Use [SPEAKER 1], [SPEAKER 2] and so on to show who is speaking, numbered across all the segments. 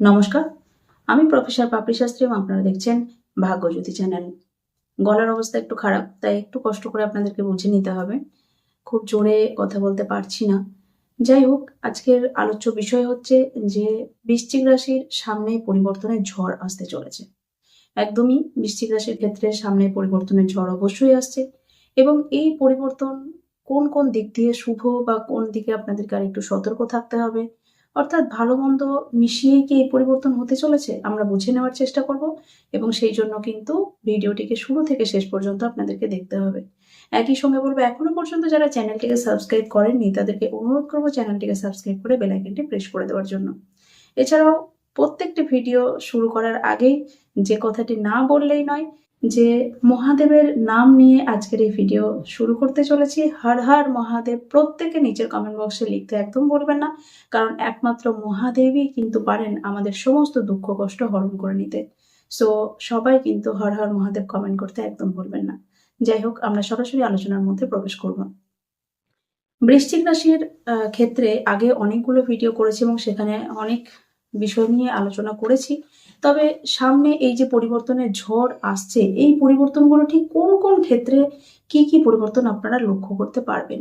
[SPEAKER 1] নমস্কার, আমি প্রফেসর পাপড়ি শাস্ত্রী এবং আপনারা দেখছেন ভাগ্যজ্যোতি চ্যানেল। গলার অবস্থা একটু খারাপ, তাই একটু কষ্ট করে আপনাদেরকে বুঝে নিতে হবে। খুব জোরে কথা বলতে পারছি না। যাই হোক, আজকের আলোচ্য বিষয় হচ্ছে যে বৃশ্চিক রাশির সামনে পরিবর্তনের ঝড় আসতে চলেছে। একদমই বৃশ্চিক রাশির ক্ষেত্রে সামনে পরিবর্তনের ঝড় অবশ্যই আসছে এবং এই পরিবর্তন কোন কোন দিক দিয়ে শুভ বা কোন দিকে আপনাদেরকে আর একটু সতর্ক থাকতে হবে অর্থাৎ ভালো মন্দ মিশিয়ে কি এই পরিবর্তন হতে চলেছে? আমরা বুঝে নেওয়ার চেষ্টা করব এবং সেই জন্য কিন্তু ভিডিওটিকে শুরু থেকে শেষ পর্যন্ত আপনাদেরকে দেখতে হবে। একই সঙ্গে বলব, এখনও পর্যন্ত যারা চ্যানেলটিকে সাবস্ক্রাইব করেননি, তাদেরকে অনুরোধ করব চ্যানেলটিকে সাবস্ক্রাইব করে বেলাইকনটি প্রেস করে দেওয়ার জন্য। এছাড়াও প্রত্যেকটি ভিডিও শুরু করার আগেই যে কথাটি না বললেই নয় যে মহাদেবের নাম নিয়ে আজকের এই ভিডিও শুরু করতে চলেছি। হর হর মহাদেব প্রত্যেকে নিচের কমেন্ট বক্সে লিখতে একদম বলবেন না, কারণ একমাত্র মহাদেবই কিন্তু পারেন আমাদের সমস্ত দুঃখ কষ্ট হরণ করে নিতে। সো সবাই কিন্তু হর হর মহাদেব কমেন্ট করতে একদম বলবেন না। যাই হোক, আমরা সরাসরি আলোচনার মধ্যে প্রবেশ করব। বৃশ্চিক রাশির ক্ষেত্রে আগে অনেকগুলো ভিডিও করেছি এবং সেখানে অনেক বিষয় নিয়ে আলোচনা করেছি। তবে সামনে এই যে পরিবর্তনের ঝড় আসছে, এই পরিবর্তনগুলো ঠিক কোন কোন ক্ষেত্রে কি কি পরিবর্তন আপনারা লক্ষ্য করতে পারবেন?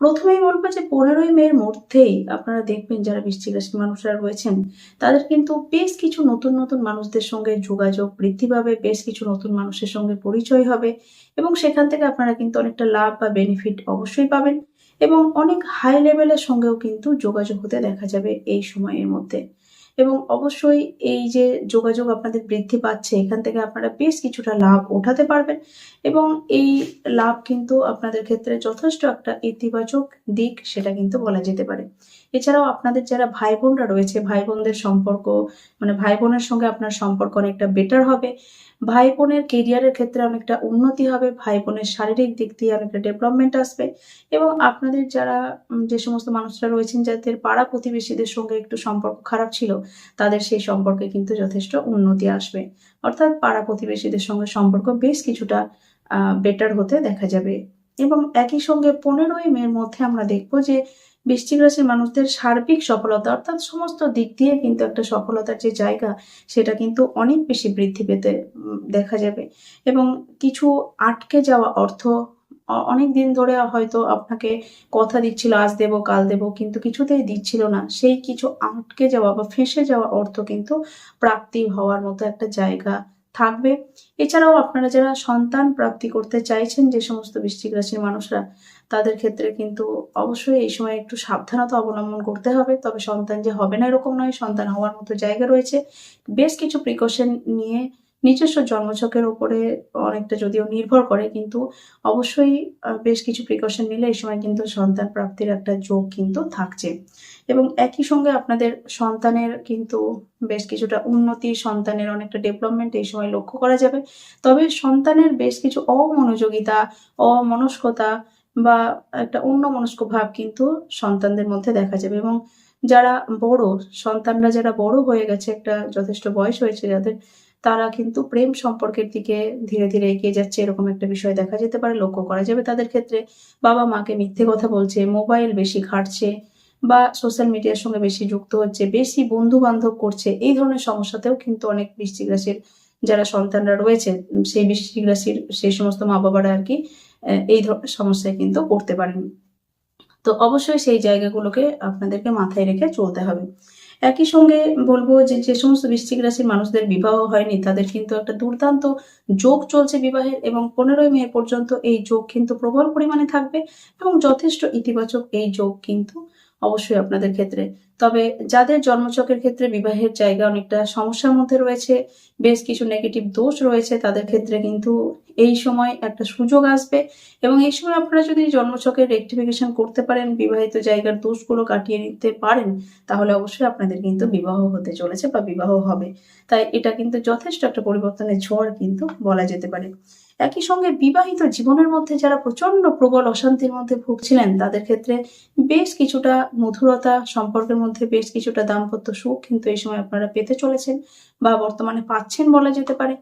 [SPEAKER 1] প্রথমেই বলব যে পনেরোই মের মধ্যেই আপনারা দেখবেন যারা রাশির মানুষরা রয়েছেন, তাদের কিন্তু বেশ কিছু নতুন নতুন মানুষদের সঙ্গে যোগাযোগ বৃদ্ধি পাবে, বেশ কিছু নতুন মানুষের সঙ্গে পরিচয় হবে এবং সেখান থেকে আপনারা কিন্তু অনেকটা লাভ বা বেনিফিট অবশ্যই পাবেন এবং অনেক হাই লেভেলের সঙ্গেও কিন্তু যোগাযোগ হতে দেখা যাবে এই সময়ের মধ্যে। এবং অবশ্যই এই যে যোগাযোগ আপনাদের বৃদ্ধি পাচ্ছে, এখান থেকে আপনারা বেশ কিছুটা লাভ ওঠাতে পারবেন এবং এই লাভ কিন্তু আপনাদের ক্ষেত্রে যথেষ্ট একটা ইতিবাচক দিক সেটা কিন্তু বলা যেতে পারে। এছাড়াও আপনাদের যারা ভাই বোনরা রয়েছে ভাই বোনদের সম্পর্ক মানে ভাই বোনের সঙ্গে আপনার সম্পর্ক অনেকটা বেটার হবে। ভাই বোনের কেরিয়ারের ক্ষেত্রে অনেকটা উন্নতি হবে ভাই বোনের শারীরিক দিক দিয়ে অনেকটা ডেভেলপমেন্ট আসবে এবং আপনাদের যারা যে সমস্ত মানুষরা রয়েছেন যাদের পাড়া প্রতিবেশীদের সঙ্গে একটু সম্পর্ক খারাপ ছিল তাদের সেই সম্পর্কে কিন্তু যথেষ্ট উন্নতি আসবে। অর্থাৎ পাড়া প্রতিবেশীদের সঙ্গে সম্পর্ক বেশ কিছুটা বেটার হতে দেখা যাবে। এবং একই সঙ্গে পনেরোই মের মধ্যে আমরা দেখব যে বৃশ্চিক রাশির মানুষদের সার্বিক সফলতা, অর্থাৎ সমস্ত দিক দিয়ে কিন্তু একটা সফলতার যে জায়গা, সেটা কিন্তু অনেক বেশি বৃদ্ধি পেতে দেখা যাবে। এবং কিছু আটকে যাওয়া অর্থ অনেক দিন ধরে হয়তো আপনাকে কথা দিচ্ছিল, আজ দেবো, কাল দেবো, কিন্তু কিছুতেই দিচ্ছিল না। সেই কিছু আটকে যাওয়া বা ফেঁসে যাওয়া অর্থ কিন্তু প্রাপ্তি হওয়ার মতো একটা জায়গা থাকবে। এছাড়াও আপনারা যারা সন্তান প্রাপ্তি করতে চাইছেন, যে সমস্ত বৃশ্চিক রাশির মানুষরা, তাদের ক্ষেত্রে কিন্তু অবশ্যই এই সময় একটু সাবধানতা অবলম্বন করতে হবে। তবে সন্তান যে হবে না এরকম নয়, সন্তান হওয়ার মতো জায়গা রয়েছে। বেশ কিছু প্রিকশন নিয়ে নিজস্ব জন্মছকের উপরে অনেকটা যদিও নির্ভর করে, কিন্তু অবশ্যই বেশ কিছু প্রিকশন নিলে এই সময় কিন্তু সন্তান প্রাপ্তির একটা যোগ কিন্তু থাকছে। এবং একই সঙ্গে আপনাদের সন্তানের কিন্তু বেশ কিছুটা উন্নতি, সন্তানের অনেকটা ডেভেলপমেন্ট এই সময় লক্ষ্য করা যাবে। তবে সন্তানের বেশ কিছু অমনোযোগিতা, অমনস্কতা বা একটা অন্যমনস্ক ভাব কিন্তু সন্তানদের মধ্যে দেখা যাবে। এবং যারা বড়, সন্তানরা যারা বড় হয়ে গেছে, একটা যথেষ্ট বয়স হয়েছে যাদের তারা কিন্তু প্রেম সম্পর্কের দিকে ধীরে ধীরে এগিয়ে যাচ্ছে, এরকম একটা বিষয় দেখা যেতে পারে, লক্ষ্য করা যাবে তাদের ক্ষেত্রে। বাবা মাকে মিথ্যে কথা বলছে, মোবাইল বেশি ঘাটছে বা সোশ্যাল মিডিয়ার সঙ্গে বেশি যুক্ত হচ্ছে, বেশি বন্ধু বান্ধব করছে, এই ধরনের সমস্যাতেও কিন্তু অনেক বৃশ্চিক রাশির যারা সন্তানরা রয়েছে, সেই বৃশ্চিক রাশির সেই সমস্ত মা বাবারা আর কি এই ধরনের সমস্যায় কিন্তু পড়তে পারেন। তো অবশ্যই সেই জায়গাগুলোকে আপনাদেরকে মাথায় রেখে চলতে হবে। একই সঙ্গে বলব যে যে সমস্ত বৃশ্চিক রাশির মানুষদের বিবাহ হয়নি, তাদের কিন্তু একটা দুর্দান্ত যোগ চলছে বিবাহের এবং পনেরোই মে পর্যন্ত এই যোগ কিন্তু প্রবল পরিমাণে থাকবে এবং যথেষ্ট ইতিবাচক এই যোগ কিন্তু অবশ্যই আপনাদের ক্ষেত্রে। তবে যাদের জন্মচকের ক্ষেত্রে বিবাহের জায়গা অনেকটা সমস্যার মধ্যে রয়েছে, বেশ কিছু নেগেটিভ দোষ রয়েছে, তাদের ক্ষেত্রে কিন্তু এই সময় একটা সুযোগ আসবে। এবং এই সময় আপনারা যদি জন্মছকের রেক্টিফিকেশন করতে পারেন, বিবাহিত জায়গার দোষগুলো কাটিয়ে নিতে পারেন, তাহলে অবশ্যই আপনাদের কিন্তু বিবাহ হতে চলেছে বা বিবাহ হবে। তাই এটা কিন্তু যথেষ্ট একটা পরিবর্তনের ঝড় কিন্তু বলা যেতে পারে। একই সঙ্গে বিবাহিত জীবনের মধ্যে যারা প্রচণ্ড প্রবল অশান্তির মধ্যে ভুগছিলেন, তাদের ক্ষেত্রে বেশ কিছুটা মধুরতা, সম্পর্কের মধ্যে বেশ কিছুটা দাম্পত্য সুখ কিন্তু এই সময় আপনারা পেতে চলেছেন বা বর্তমানে পাচ্ছেন বলা যেতে পারে।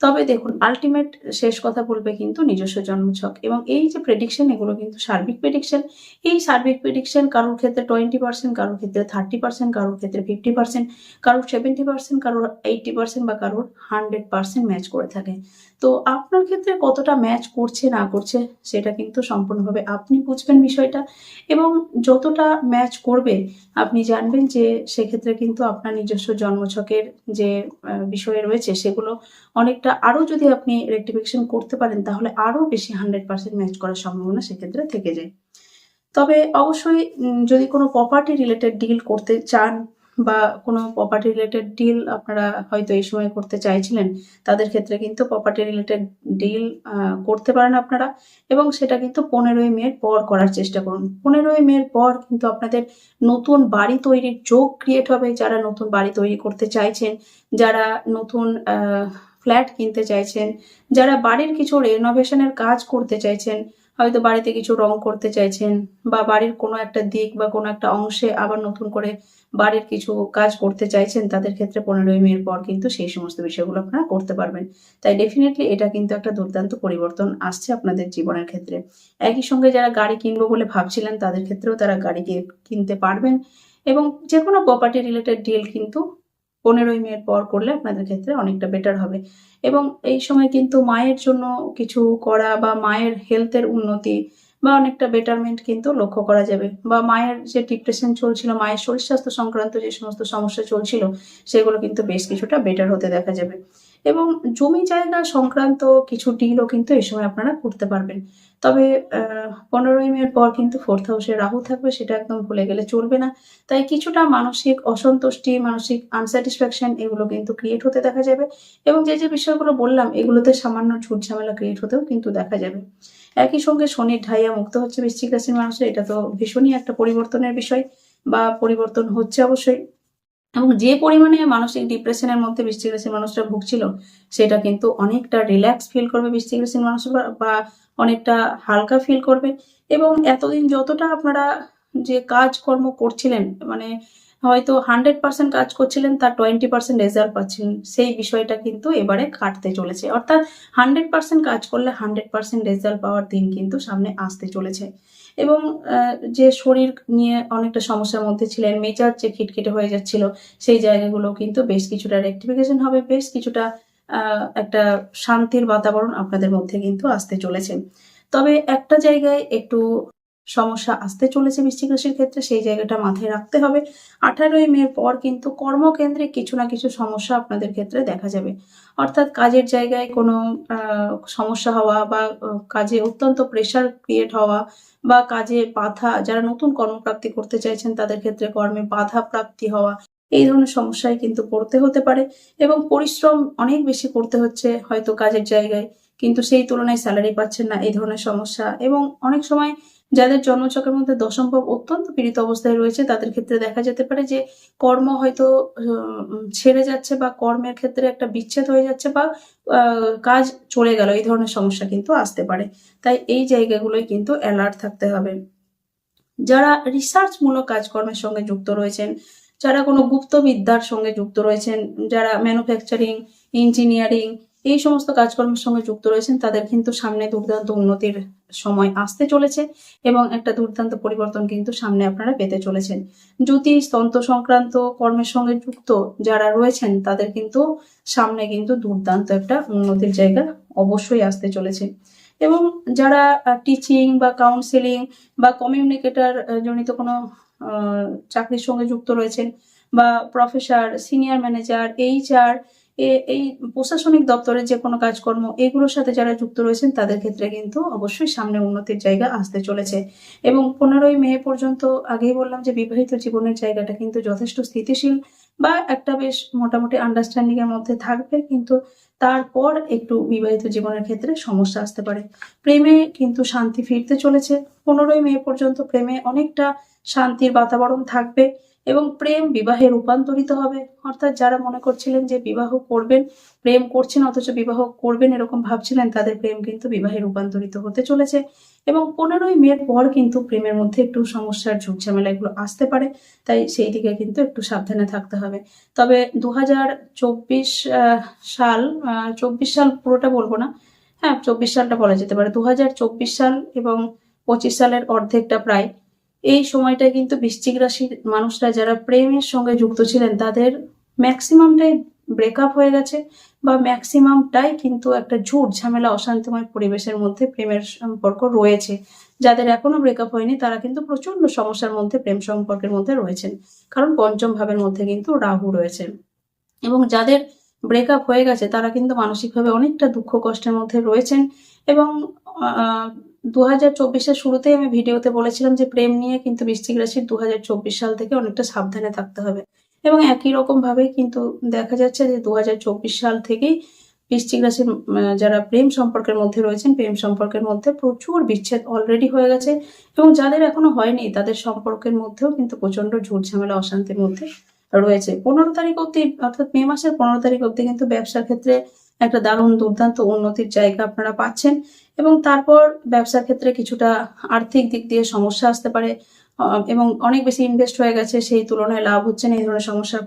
[SPEAKER 1] তবে দেখুন আলটিমেট শেষ কথা বলবে কিন্তু নিজস্ব জন্মছক এবং এই যে প্রেডিকশন এগুলো কিন্তু সার্বিক প্রেডিকশন এই সার্বিক প্রেডিকশন কারোর ক্ষেত্রে টোয়েন্টি পার্সেন্ট কারোর ক্ষেত্রে থার্টি পার্সেন্ট কারোর ক্ষেত্রে ফিফটি পার্সেন্ট কারোর সেভেন্টি পার্সেন্ট কারোর এইটটি পার্সেন্ট বা কারোর হান্ড্রেড পার্সেন্ট ম্যাচ করে থাকে। তো আপনার ক্ষেত্রে কতটা ম্যাচ করছে, না করছে, সেটা কিন্তু সম্পূর্ণভাবে আপনি বুঝবেন বিষয়টা এবং যতটা ম্যাচ করবে, আপনি জানবেন যে সেক্ষেত্রে কিন্তু আপনার নিজস্ব জন্মছকের যে বিষয় রয়েছে, সেগুলো অনেকটা আরও যদি আপনি রেক্টিফিকেশন করতে পারেন, তাহলে আরও বেশি হান্ড্রেড পার্সেন্ট ম্যাচ করার সম্ভাবনা সেক্ষেত্রে থেকে যায়। তবে অবশ্যই যদি কোনো প্রপার্টি রিলেটেড ডিল করতে চান বা কোনো প্রপার্টি রিলেটেড ডিল আপনারা হয়তো এই সময় করতে চাইছিলেন, তাদের ক্ষেত্রে কিন্তু প্রপার্টি রিলেটেড ডিল করতে পারেন আপনারা এবং সেটা কিন্তু পনেরোই মের পর করার চেষ্টা করুন। পনেরোই মের পর কিন্তু আপনাদের নতুন বাড়ি তৈরির যোগ ক্রিয়েট হবে। যারা নতুন বাড়ি তৈরি করতে চাইছেন, যারা নতুন ফ্ল্যাট কিনতে চাইছেন, যারা বাড়ির কিছু রেনোভেশনের কাজ করতে চাইছেন, হয়তো বাড়িতে কিছু রং করতে চাইছেন বা বাড়ির কোনো একটা দিক বা কোনো একটা অংশে আবার নতুন করে বাড়ির কিছু কাজ করতে চাইছেন, তাদের ক্ষেত্রে পনেরোই মের পর কিন্তু সেই সমস্ত বিষয়গুলো আপনারা করতে পারবেন। তাই ডেফিনেটলি এটা কিন্তু একটা দুর্দান্ত পরিবর্তন আসছে আপনাদের জীবনের ক্ষেত্রে। একই সঙ্গে যারা গাড়ি কিনবো বলে ভাবছিলেন, তাদের ক্ষেত্রেও তারা গাড়ি কিনতে পারবেন এবং যে কোনো প্রপার্টি রিলেটেড ডিল কিন্তু পনেরোই মের পর করলে আপনাদের ক্ষেত্রে অনেকটা বেটার হবে। এবং এই সময় কিন্তু মায়ের জন্য কিছু করা বা মায়ের হেলথের উন্নতি বা অনেকটা বেটারমেন্ট কিন্তু লক্ষ্য করা যাবে। বা মায়ের যে ডিপ্রেশন চলছিল, মায়ের শরীর স্বাস্থ্য সংক্রান্ত যে সমস্ত সমস্যা চলছিল, সেগুলো কিন্তু বেশ কিছুটা বেটার হতে দেখা যাবে। এবং জমি জায়গা সংক্রান্ত কিছু ডিলও কিন্তু এই সময় আপনারা করতে পারবেন। তবে পনেরোই মের পর কিন্তু ফোর্থ হাউসে রাহু থাকবে, সেটা একদম ভুলে গেলে চলবে না। তাই কিছুটা মানসিক অসন্তুষ্টি, মানসিক আনস্যাটিসফ্যাকশন এগুলো কিন্তু ক্রিয়েট হতে দেখা যাবে এবং যে যে বিষয়গুলো বললাম, এগুলোতে সামান্য ঝুট ঝামেলা ক্রিয়েট হতেও কিন্তু দেখা যাবে। একই সঙ্গে শনির ঢাইয়া মুক্ত হচ্ছে বৃশ্চিক রাশির মানুষের, এটা তো ভীষণই একটা পরিবর্তনের বিষয় বা পরিবর্তন হচ্ছে অবশ্যই। এবং যে পরিমাণে মানসিক ডিপ্রেশনের মধ্যে রাশির মানুষরা ভুগছিল, সেটা কিন্তু অনেকটা রিল্যাক্স ফিল করবে রাশির মানুষ বা- বা অনেকটা হালকা ফিল করবে। এবং এতদিন যতটা আপনারা যে কাজকর্ম করছিলেন মানে হয়তো হান্ড্রেড পার্সেন্ট কাজ করছিলেন, তার টোয়েন্টি পার্সেন্ট রেজাল্ট পাচ্ছিলেন, সেই বিষয়টা কিন্তু এবারে কাটতে চলেছে। অর্থাৎ হান্ড্রেড পার্সেন্ট কাজ করলে হান্ড্রেড পার্সেন্ট রেজাল্ট পাওয়ার দিন কিন্তু সামনে আসতে চলেছে। এবং যে শরীর নিয়ে অনেকটা সমস্যার মধ্যে ছিলেন, মেজাজ যে খিটখিটে হয়ে যাচ্ছিল, সেই জায়গাগুলো কিন্তু বেশ কিছুটা রেক্টিফিকেশন হবে, বেশ কিছুটা একটা শান্তির বাতাবরণ আপনাদের মধ্যে কিন্তু আসতে চলেছে। তবে একটা জায়গায় একটু সমস্যা আসতে চলেছে বৃশ্চিক রাশির ক্ষেত্রে, সেই জায়গাটা মাথায় রাখতে হবে। আঠারোই মে পর কিন্তু কর্মকেন্দ্রে কিছু না কিছু সমস্যা আপনাদের ক্ষেত্রে দেখা যাবে। অর্থাৎ কাজের জায়গায় কোনো সমস্যা হওয়া বা কাজে অত্যন্ত প্রেশার ক্রিয়েট হওয়া বা কাজে বাধা, যারা নতুন কর্মপ্রাপ্তি করতে চাইছেন তাদের ক্ষেত্রে কর্মে বাধা প্রাপ্তি হওয়া, এই ধরনের সমস্যায় কিন্তু পড়তে হতে পারে। এবং পরিশ্রম অনেক বেশি করতে হচ্ছে হয়তো কাজের জায়গায়, কিন্তু সেই তুলনায় স্যালারি পাচ্ছেন না, এই ধরনের সমস্যা। এবং অনেক সময় যাদের জন্মচকের মধ্যে দশমভাব অত্যন্ত পীড়িত অবস্থায় রয়েছে, তাদের ক্ষেত্রে দেখা যেতে পারে যে কর্ম হয়তো ছেড়ে যাচ্ছে বা কর্মের ক্ষেত্রে একটা বিচ্ছেদ হয়ে যাচ্ছে বা কাজ চলে গেল, এই ধরনের সমস্যা কিন্তু আসতে পারে। তাই এই জায়গাগুলোই কিন্তু অ্যালার্ট থাকতে হবে। যারা রিসার্চমূলক কাজকর্মের সঙ্গে যুক্ত রয়েছেন, যারা কোনো গুপ্তবিদ্যার সঙ্গে যুক্ত রয়েছেন, যারা ম্যানুফ্যাকচারিং ইঞ্জিনিয়ারিং এই সমস্ত কাজকর্মের সঙ্গে যুক্ত রয়েছেন, তাদের কিন্তু সামনে দুর্দান্ত উন্নতির সময় আসতে চলেছে এবং একটা দুর্দান্ত পরিবর্তন কিন্তু সামনে আপনারা পেতে চলেছেন। জ্যোতিষ, তন্ত্র সংক্রান্ত কর্মের সঙ্গে যুক্ত যারা রয়েছেন, তাদের কিন্তু সামনে কিন্তু দুর্দান্ত একটা উন্নতির জায়গা অবশ্যই আসতে চলেছে। এবং যারা টিচিং বা কাউন্সেলিং বা কমিউনিকেটর জনিত কোনো চাকরির সঙ্গে যুক্ত রয়েছেন বা প্রফেসর সিনিয়র ম্যানেজার এইচআর এই প্রশাসনিক দপ্তরের যে কোনো কাজকর্ম, এগুলোর সাথে যারা যুক্ত রয়েছেন, তাদের ক্ষেত্রে কিন্তু অবশ্যই সামনে উন্নতির জায়গা আসতে চলেছে। এবং পনেরোই মে পর্যন্ত আগেই বললাম যে বিবাহিত জীবনের জায়গাটা কিন্তু যথেষ্ট স্থিতিশীল বা একটা বেশ মোটামুটি আন্ডারস্ট্যান্ডিং এর মধ্যে থাকবে, কিন্তু তারপর একটু বিবাহিত জীবনের ক্ষেত্রে সমস্যা আসতে পারে। প্রেমে কিন্তু শান্তি ফিরতে চলেছে। পনেরোই মে পর্যন্ত প্রেমে অনেকটা শান্তির বাতাবরণ থাকবে। এবং প্রেম বিবাহে রূপান্তরিত হবে। অর্থাৎ যারা মনে করছিলেন যে বিবাহ করবেন, প্রেম করছেন অথচ বিবাহ করবেন এরকম ভাবছিলেন, তাদের প্রেম কিন্তু বিবাহে রূপান্তরিত হতে চলেছে। এবং পনেরোই মের পর কিন্তু প্রেমের মধ্যে একটু সমস্যার ঝুঁক ঝামেলা এগুলো আসতে পারে, তাই সেই দিকে কিন্তু একটু সাবধানে থাকতে হবে। তবে দু হাজার চব্বিশ সাল চব্বিশ সাল পুরোটা বলব না হ্যাঁ চব্বিশ সালটা বলা যেতে পারে। দু হাজার চব্বিশ সাল এবং পঁচিশ সালের অর্ধেকটা প্রায় এই সময়টা কিন্তু বৃশ্চিক রাশির মানুষরা যারা প্রেমের সঙ্গে যুক্ত ছিলেন, তাদের ম্যাক্সিমামটাই ব্রেকআপ হয়ে গেছে বা ম্যাক্সিমামটাই কিন্তু একটা ঝুট ঝামেলা, অশান্তিময় পরিবেশের মধ্যে প্রেমের সম্পর্ক রয়েছে। যাদের এখনও ব্রেকআপ হয়নি, তারা কিন্তু প্রচণ্ড সমস্যার মধ্যে, প্রেম সম্পর্কের মধ্যে রয়েছেন। কারণ পঞ্চম ভাবের মধ্যে কিন্তু রাহু রয়েছে। এবং যাদের ব্রেকআপ হয়ে গেছে, তারা কিন্তু মানসিকভাবে অনেকটা দুঃখ কষ্টের মধ্যে রয়েছেন। এবং দু হাজার চব্বিশের শুরুতেই আমি ভিডিওতে বলেছিলাম যে প্রেম নিয়ে কিন্তু বৃশ্চিক রাশির দু হাজার চব্বিশ সাল থেকে অনেকটা সাবধানে থাকতে হবে। এবং একই রকম ভাবে কিন্তু দেখা যাচ্ছে যে দু হাজার চব্বিশ সাল থেকেই বৃশ্চিক রাশির যারা প্রেম সম্পর্কের মধ্যে রয়েছেন, প্রেম সম্পর্কের মধ্যে প্রচুর বিচ্ছেদ অলরেডি হয়ে গেছে। এবং যাদের এখনও হয়নি, তাদের সম্পর্কের মধ্যেও কিন্তু প্রচণ্ড ঝুট ঝামেলা, অশান্তির মধ্যে রয়েছে। পনেরো তারিখ অব্দি অর্থাৎ মে মাসের পনেরো তারিখ অব্দি কিন্তু ব্যবসার ক্ষেত্রে একটা দারুণ দুর্দান্ত উন্নতির জায়গা আপনারা পাচ্ছেন এবং তারপর ব্যবসার ক্ষেত্রে কিছুটা আর্থিক দিক দিয়ে সমস্যা আসতে পারে এবং অনেক বেশি ইনভেস্ট হয়ে গেছে, সেই তুলনায় লাভ হচ্ছে না, এই ধরনের সমস্যা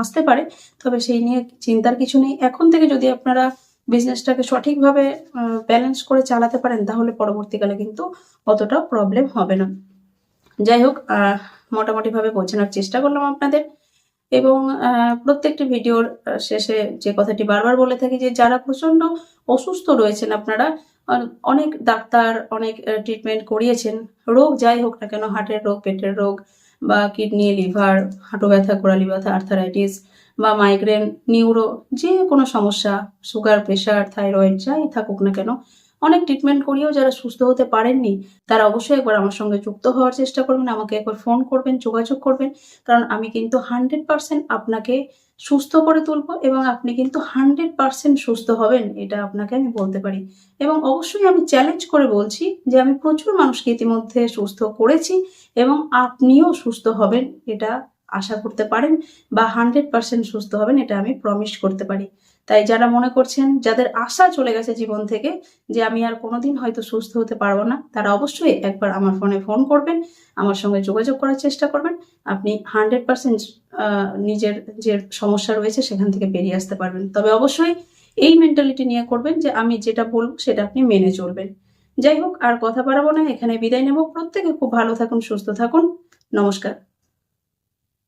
[SPEAKER 1] আসতে পারে। তবে সেই নিয়ে চিন্তার কিছু নেই। এখন থেকে যদি আপনারা বিজনেসটাকে সঠিকভাবে ব্যালেন্স করে চালাতে পারেন, তাহলে পরবর্তীকালে কিন্তু অতটা প্রবলেম হবে না। যাই হোক মোটামুটিভাবে বোঝানোর চেষ্টা করলাম আপনাদের। এবং প্রত্যেকটি ভিডিওর শেষে যে কথাটি বারবার বলে থাকি যে যারা প্রচণ্ড অসুস্থ রয়েছেন আপনারা অনেক ডাক্তার, অনেক ট্রিটমেন্ট করিয়েছেন, রোগ যাই হোক না কেন, হার্টের রোগ, পেটের রোগ বা কিডনি লিভার হাঁটু ব্যথা গোড়ালি ব্যথা আর্থারাইটিস বা মাইগ্রেন নিউরো যে কোনো সমস্যা সুগার প্রেশার থাইরয়েড যাই থাকুক না কেন অনেক ট্রিটমেন্ট করিয়েও যারা সুস্থ হতে পারেননি, তারা অবশ্যই একবার আমার সঙ্গে যুক্ত হওয়ার চেষ্টা করবেন, আমাকে একবার ফোন করবেন, যোগাযোগ করবেন। কারণ আমি কিন্তু হান্ড্রেড পার্সেন্ট আপনাকে সুস্থ করে তুলবো এবং আপনি কিন্তু হান্ড্রেড পার্সেন্ট সুস্থ হবেন, এটা আপনাকে আমি বলতে পারি। এবং অবশ্যই আমি চ্যালেঞ্জ করে বলছি যে আমি প্রচুর মানুষকে ইতিমধ্যে সুস্থ করেছি এবং আপনিও সুস্থ হবেন, এটা আশা করতে পারেন বা হান্ড্রেড পার্সেন্ট সুস্থ হবেন, এটা আমি প্রমিস করতে পারি। তাই যারা মনে করছেন, যাদের আশা চলে গেছে জীবন থেকে যে আমি আর কোনোদিন হয়তো সুস্থ হতে পারব না, তারা অবশ্যই একবার আমার ফোনে ফোন করবেন, আমার সঙ্গে যোগাযোগ করার চেষ্টা করবেন। আপনি হান্ড্রেড পার্সেন্ট নিজের যে সমস্যা রয়েছে সেখান থেকে বেরিয়ে আসতে পারবেন। তবে অবশ্যই এই মেন্টালিটি নিয়ে করবেন যে আমি যেটা বলব সেটা আপনি মেনে চলবেন। যাই হোক, আর কথা বাড়াবো না এখানে বিদায় নেব। প্রত্যেকে খুব ভালো থাকুন, সুস্থ থাকুন। নমস্কার।